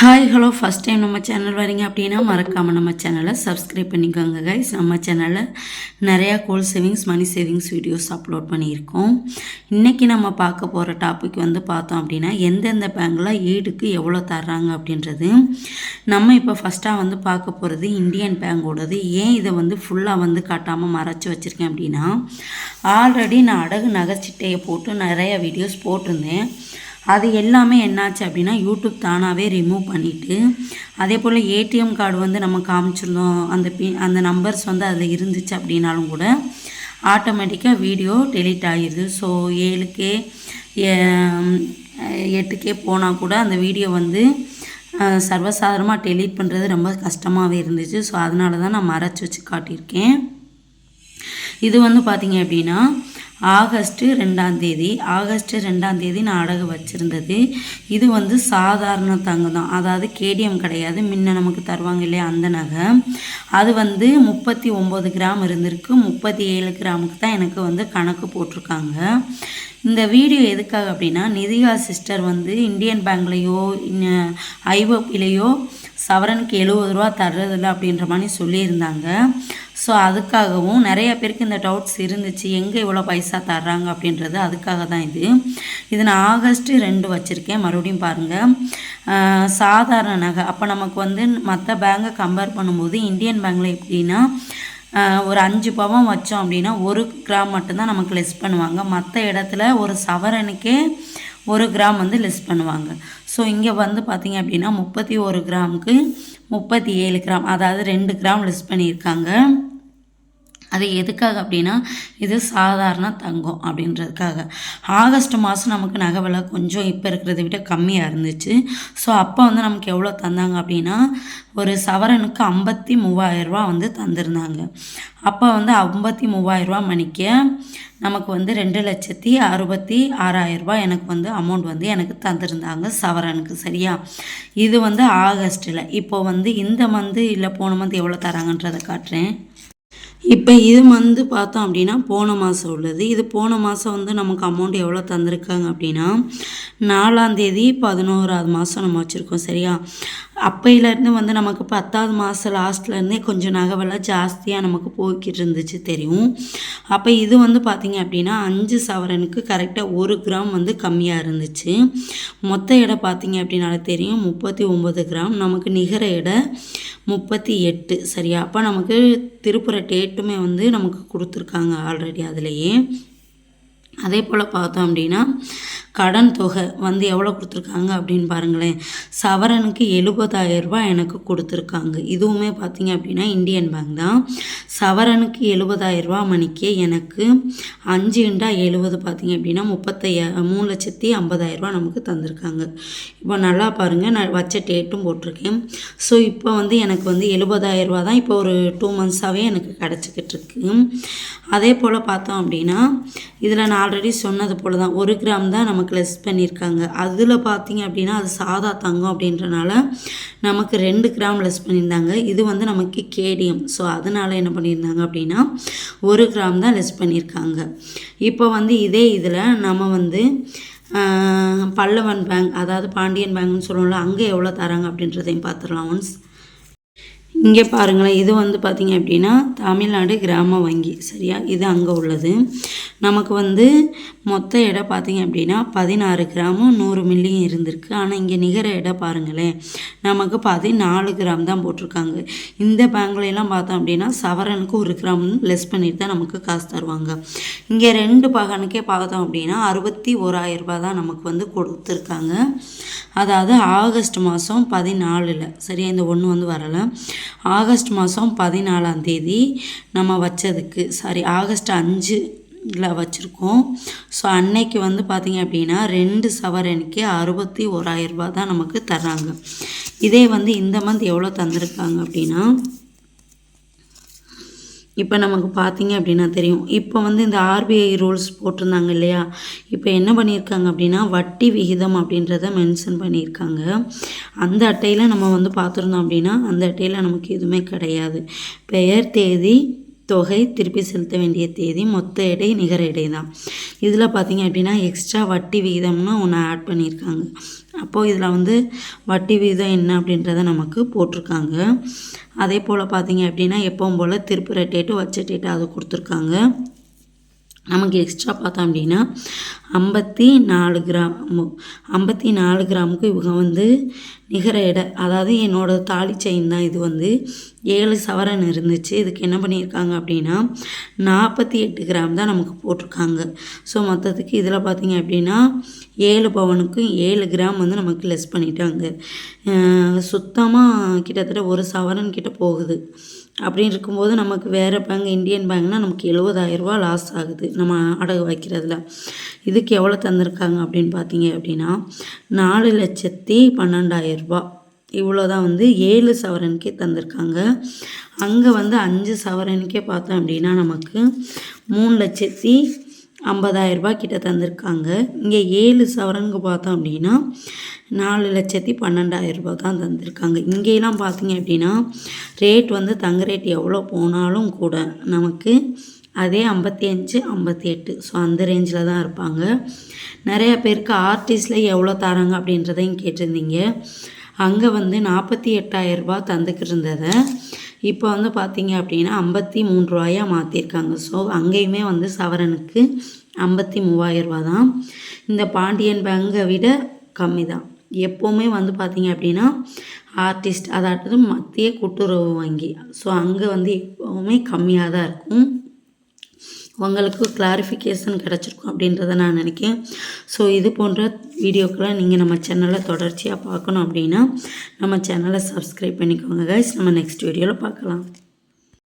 Hi hello first time நம்ம channel வரீங்க அப்படின்னா மறக்காமல் நம்ம சேனலை சப்ஸ்கிரைப் பண்ணிக்கோங்க கைஸ் நம்ம சேனலில் நிறையா goal savings money savings videos upload பண்ணியிருக்கோம். இன்றைக்கி நம்ம பார்க்க போகிற டாபிக் வந்து பார்த்தோம் அப்படின்னா எந்தெந்த பேங்கில் ஈடுக்கு எவ்வளோ தர்றாங்க அப்படின்றது. நம்ம இப்போ ஃபஸ்ட்டாக வந்து பார்க்க போகிறது இந்தியன் பேங்கோடது ஏன் இதை வந்து ஃபுல்லாக வந்து காட்டாமல் மறைச்சி வச்சுருக்கேன் அப்படின்னா ஆல்ரெடி நான் அடகு நகைச்சிட்டையை போட்டு நிறையா வீடியோஸ் போட்டிருந்தேன். அது எல்லாமே என்னாச்சு அப்படின்னா யூடியூப் தானாகவே ரிமூவ் பண்ணிவிட்டு அதே போல் ஏடிஎம் கார்டு வந்து நம்ம காமிச்சிருந்தோம். அந்த பி அந்த நம்பர்ஸ் வந்து அதில் இருந்துச்சு அப்படின்னாலும் கூட ஆட்டோமேட்டிக்காக வீடியோ டெலீட் ஆகிடுது ஸோ ஏழுக்கே எட்டுக்கே போனால் கூட அந்த வீடியோ வந்து சர்வசாதாரணமாக டெலீட் பண்ணுறது ரொம்ப கஷ்டமாகவே இருந்துச்சு. ஸோ அதனால தான் நான் மறைச்சி வச்சு காட்டியிருக்கேன். இது வந்து பார்த்திங்க அப்படின்னா ஆகஸ்ட்டு ரெண்டாம் தேதி ஆகஸ்ட்டு ரெண்டாம் தேதி நான் அடகு வச்சுருந்தது. இது வந்து சாதாரண தங்கம் தான். அதாவது கேடிஎம் கிடையாது. முன்ன நமக்கு தருவாங்க இல்லையா அந்த நகை. அது வந்து முப்பத்தி ஒம்பது கிராம் இருந்திருக்கு. முப்பத்தி ஏழு கிராமுக்கு தான் எனக்கு வந்து கணக்கு போட்டிருக்காங்க. இந்த வீடியோ எதுக்காக அப்படின்னா நிதிகா சிஸ்டர் வந்து இந்தியன் பேங்க்லேயோ ஐஓபிலேயோ சவரனுக்கு எழுபது ரூபா தர்றதில்ல அப்படின்ற மாதிரி சொல்லியிருந்தாங்க. ஸோ அதுக்காகவும் நிறைய பேருக்கு இந்த டவுட்ஸ் இருந்துச்சு. எங்கே இவ்வளோ பைசா தர்றாங்க அப்படின்றது அதுக்காக தான் இது. இது நான் ஆகஸ்ட்டு ரெண்டு வச்சுருக்கேன். மறுபடியும் பாருங்கள் சாதாரண நகை. அப்போ நமக்கு வந்து மற்ற பேங்கை கம்பேர் பண்ணும்போது இந்தியன் பேங்கில் எப்படின்னா ஒரு அஞ்சு பவன் வச்சோம் அப்படின்னா ஒரு கிராம் மட்டும்தான் நமக்கு லெஸ் பண்ணுவாங்க. மற்ற இடத்துல ஒரு சவரனுக்கே ஒரு கிராம் வந்து லெஸ் பண்ணுவாங்க. ஸோ இங்கே வந்து பார்த்தீங்க அப்படின்னா முப்பத்தி ஒரு கிராமுக்கு முப்பத்தி ஏழு கிராம் அதாவது ரெண்டு கிராம் லெஸ் பண்ணியிருக்காங்க. அது எதுக்காக அப்படின்னா இது சாதாரண தங்கம் அப்படின்றதுக்காக. ஆகஸ்ட் மாதம் நமக்கு நகை விலை கொஞ்சம் இப்போ இருக்கிறத விட கம்மியாக இருந்துச்சு. ஸோ அப்போ வந்து நமக்கு எவ்வளோ தந்தாங்க அப்படின்னா ஒரு சவரனுக்கு ஐம்பத்தி மூவாயிரரூபா வந்து தந்திருந்தாங்க. அப்போ வந்து ஐம்பத்தி மூவாயிரரூபா மணிக்க நமக்கு வந்து ரெண்டு லட்சத்தி அறுபத்தி ஆறாயிரரூபா எனக்கு வந்து அமௌண்ட் வந்து எனக்கு தந்திருந்தாங்க சவரனுக்கு சரியா? இது வந்து ஆகஸ்ட்டில் இப்போது வந்து இந்த மந்த்து இல்லை போன மந்த் எவ்வளோ தராங்கன்றதை காட்டுறேன். இப்போ இது வந்து பார்த்தோம் அப்படின்னா போன மாதம் உள்ளது. இது போன மாதம் வந்து நமக்கு அமௌண்ட் எவ்வளோ தந்திருக்காங்க அப்படின்னா நாலாந்தேதி பதினோராவது மாதம் நம்ம வச்சுருக்கோம் சரியா? அப்பையிலேருந்து வந்து நமக்கு பத்தாவது மாதம் லாஸ்ட்லேருந்தே கொஞ்சம் நகவெல்லாம் ஜாஸ்தியாக நமக்கு போய்கிட்டு இருந்துச்சு தெரியும். அப்போ இது வந்து பார்த்திங்க அப்படின்னா அஞ்சு சவரனுக்கு கரெக்டாக ஒரு கிராம் வந்து கம்மியாக இருந்துச்சு. மொத்த எடை பார்த்தீங்க அப்படின்னாலே தெரியும் முப்பத்தி ஒம்பது கிராம் நமக்கு நிகர எடை முப்பத்தி எட்டு சரியா? அப்போ நமக்கு திருப்புற டேட்டுமே வந்து நமக்கு கொடுத்துருக்காங்க ஆல்ரெடி அதுலேயே. அதே போல் பார்த்தோம் அப்படின்னா கடன் தொகை வந்து எவ்வளோ கொடுத்துருக்காங்க அப்படின்னு பாருங்களேன். சவரனுக்கு 70000 ரூபாய் எனக்கு கொடுத்துருக்காங்க. இதுவுமே பார்த்தீங்க அப்படின்னா இந்தியன் பேங்க் தான். சவரனுக்கு எழுபதாயிரம் ரூபா மணிக்கே எனக்கு அஞ்சு இண்டா எழுபது பார்த்தீங்க அப்படின்னா முப்பத்தையா மூணு லட்சத்தி ஐம்பதாயிரம் நமக்கு தந்திருக்காங்க. இப்போ நல்லா பாருங்கள் நான் வச்ச டேட்டும் போட்டிருக்கேன். ஸோ இப்போ வந்து எனக்கு வந்து 70000 தான் இப்போ ஒரு டூ மந்த்ஸாகவே எனக்கு கிடச்சிக்கிட்டு இருக்கு. அதே போல் பார்த்தோம் அப்படின்னா இதில் நான் ஆல்ரெடி சொன்னது போல் தான் ஒரு கிராம் தான் நமக்கு லெஸ் பண்ணியிருக்காங்க. அதில் பார்த்தீங்க அப்படின்னா அது சாதா தங்கம் அப்படின்றனால நமக்கு ரெண்டு கிராம் லெஸ் பண்ணியிருந்தாங்க. இது வந்து நமக்கு கேடிஎம் ஸோ அதனால் என்ன பண்ணியிருந்தாங்க அப்படின்னா ஒரு கிராம் தான் லெஸ் பண்ணியிருக்காங்க. இப்போ வந்து இதே இதில் நம்ம வந்து பல்லவன் பேங்க் அதாவது பாண்டியன் பேங்க்னு சொல்லுவோம்ல அங்கே எவ்வளோ தராங்க அப்படின்றதையும் பார்த்துடலாம் ஒன்ஸ் இங்கே பாருங்களேன் இது வந்து பார்த்திங்க அப்படின்னா தமிழ்நாடு கிராம வங்கி சரியா? இது அங்கே உள்ளது. நமக்கு வந்து மொத்த இடம் பார்த்திங்க அப்படின்னா பதினாறு கிராமும் நூறு மில்லியும் இருந்திருக்கு. ஆனால் இங்கே நிகர இடம் பாருங்களேன் நமக்கு பதினாலு கிராம் தான் போட்டிருக்காங்க. இந்த பேங்க்லாம் பார்த்தோம் அப்படின்னா சவரனுக்கு ஒரு கிராம் லெஸ் பண்ணிட்டு தான் நமக்கு காசு தருவாங்க. இங்கே ரெண்டு பகனுக்கே பார்த்தோம் அப்படின்னா அறுபத்தி ஓராயிரம் ரூபாய் தான் நமக்கு வந்து கொடுத்துருக்காங்க. அதாவது ஆகஸ்ட் மாதம் பதினாலில் சரியா? இந்த ஒன்று வந்து வரலை. ஆகஸ்ட் மாதம் பதினாலாம் தேதி நம்ம வச்சதுக்கு. சாரி ஆகஸ்ட் அஞ்சு இதில் வச்சுருக்கோம். ஸோ அன்னைக்கு வந்து பார்த்திங்க அப்படின்னா ரெண்டு சவரனுக்கு அறுபத்தி ஓராயிரம் ரூபா தான் நமக்கு தர்றாங்க. இதே வந்து இந்த மந்த் எவ்வளோ தந்திருக்காங்க அப்படின்னா இப்போ நமக்கு பார்த்தீங்க அப்படின்னா தெரியும். இப்போ வந்து இந்த ஆர்பிஐ ரூல்ஸ் போட்டிருந்தாங்க இல்லையா? இப்போ என்ன பண்ணியிருக்காங்க அப்படின்னா வட்டி விகிதம் அப்படின்றத மென்ஷன் பண்ணியிருக்காங்க. அந்த அட்டையில் நம்ம வந்து பார்த்துருந்தோம் அப்படின்னா அந்த அட்டையில் நமக்கு எதுவுமே கிடையாது. பெயர் தேதி தொகை திருப்பி செலுத்த வேண்டிய தேதி மொத்த எடை நிகர எடை தான் இதில் பார்த்தீங்க அப்படின்னா எக்ஸ்ட்ரா வட்டி விகிதம்னு ஒன்று ஆட் பண்ணியிருக்காங்க அப்போது இதில் வந்து வட்டி விகிதம் என்ன அப்படின்றத நமக்கு போட்டிருக்காங்க. அதே போல் பார்த்தீங்க அப்படின்னா எப்பவும் போல் திருப்புற டேட்டு வச்ச டேட்டு அது கொடுத்துருக்காங்க. நமக்கு எக்ஸ்ட்ரா பார்த்தோம் அப்படின்னா ஐம்பத்தி நாலு கிராம். ஐம்பத்தி நாலு கிராமுக்கு இவங்க வந்து நிகர எடை அதாவது என்னோடய தாலி செயின் தான் இது வந்து. ஏழு சவரன் இருந்துச்சு. இதுக்கு என்ன பண்ணியிருக்காங்க அப்படின்னா நாற்பத்தி எட்டு கிராம் தான் நமக்கு போட்டிருக்காங்க. ஸோ மொத்தத்துக்கு இதில் பார்த்தீங்க அப்படின்னா ஏழு பவனுக்கு ஏழு கிராம் வந்து நமக்கு லெஸ் பண்ணிட்டாங்க. சுத்தமாக கிட்டத்தட்ட ஒரு சவரன் கிட்ட போகுது. அப்படின்னு இருக்கும்போது நமக்கு வேறு பேங்க் இந்தியன் பேங்க்னால் நமக்கு எழுபதாயிரரூபா லாஸ் ஆகுது. நம்ம அடகு வைக்கிறதுல. இதுக்கு எவ்வளோ தந்திருக்காங்க அப்படின்னு பார்த்தீங்க அப்படின்னா நாலு லட்சத்தி பன்னெண்டாயிரரூபா இவ்வளோ தான் வந்து ஏழு சவரனுக்கே தந்திருக்காங்க. அங்கே வந்து அஞ்சு சவரனுக்கே பார்த்தோம் அப்படின்னா நமக்கு மூணு லட்சத்தி ஐம்பதாயிரரூபா கிட்ட தந்திருக்காங்க. இங்கே ஏழு சவரனுக்கு பார்த்தோம் அப்படின்னா நாலு லட்சத்தி பன்னெண்டாயிரரூபா தான் தந்திருக்காங்க. இங்கேலாம் பார்த்தீங்க அப்படின்னா ரேட் வந்து தங்க ரேட் எவ்வளோ போனாலும் கூட நமக்கு அதே ஐம்பத்தி அஞ்சு ஐம்பத்தி எட்டு. ஸோ அந்த ரேஞ்சில் தான் இருப்பாங்க. நிறையா பேருக்கு ஆர்டிஸ்டில் எவ்வளோ தராங்க அப்படின்றதையும் கேட்டிருந்தீங்க. அங்கே வந்து நாற்பத்தி எட்டாயிரரூபா தந்துக்கிட்டு இருந்ததை இப்போ வந்து பார்த்தீங்க அப்படின்னா ஐம்பத்தி மூணு ரூபாயாக மாற்றிருக்காங்க ஸோ அங்கேயுமே வந்து சவரனுக்கு ஐம்பத்தி மூவாயிரரூபா தான். இந்த பாண்டியன் பேங்கை விட கம்மி தான். எப்போவுமே வந்து பார்த்தீங்க அப்படின்னா ஆர்டிஸ்ட் அதாவது மத்திய கூட்டுறவு வங்கி. ஸோ அங்கே வந்து எப்போவுமே கம்மியாக தான் இருக்கும். உங்களுக்கு கிளாரிஃபிகேஷன் கிடச்சிருக்கும் அப்படின்றத நான் நினைக்கிறேன். ஸோ இது போன்ற வீடியோக்களை நீங்கள் நம்ம சேனலில் தொடர்ச்சியாக பார்க்கணும் அப்படின்னா நம்ம சேனலை சப்ஸ்கிரைப் பண்ணிக்கோங்க கைஸ் நம்ம நெக்ஸ்ட் வீடியோவில் பார்க்கலாம்.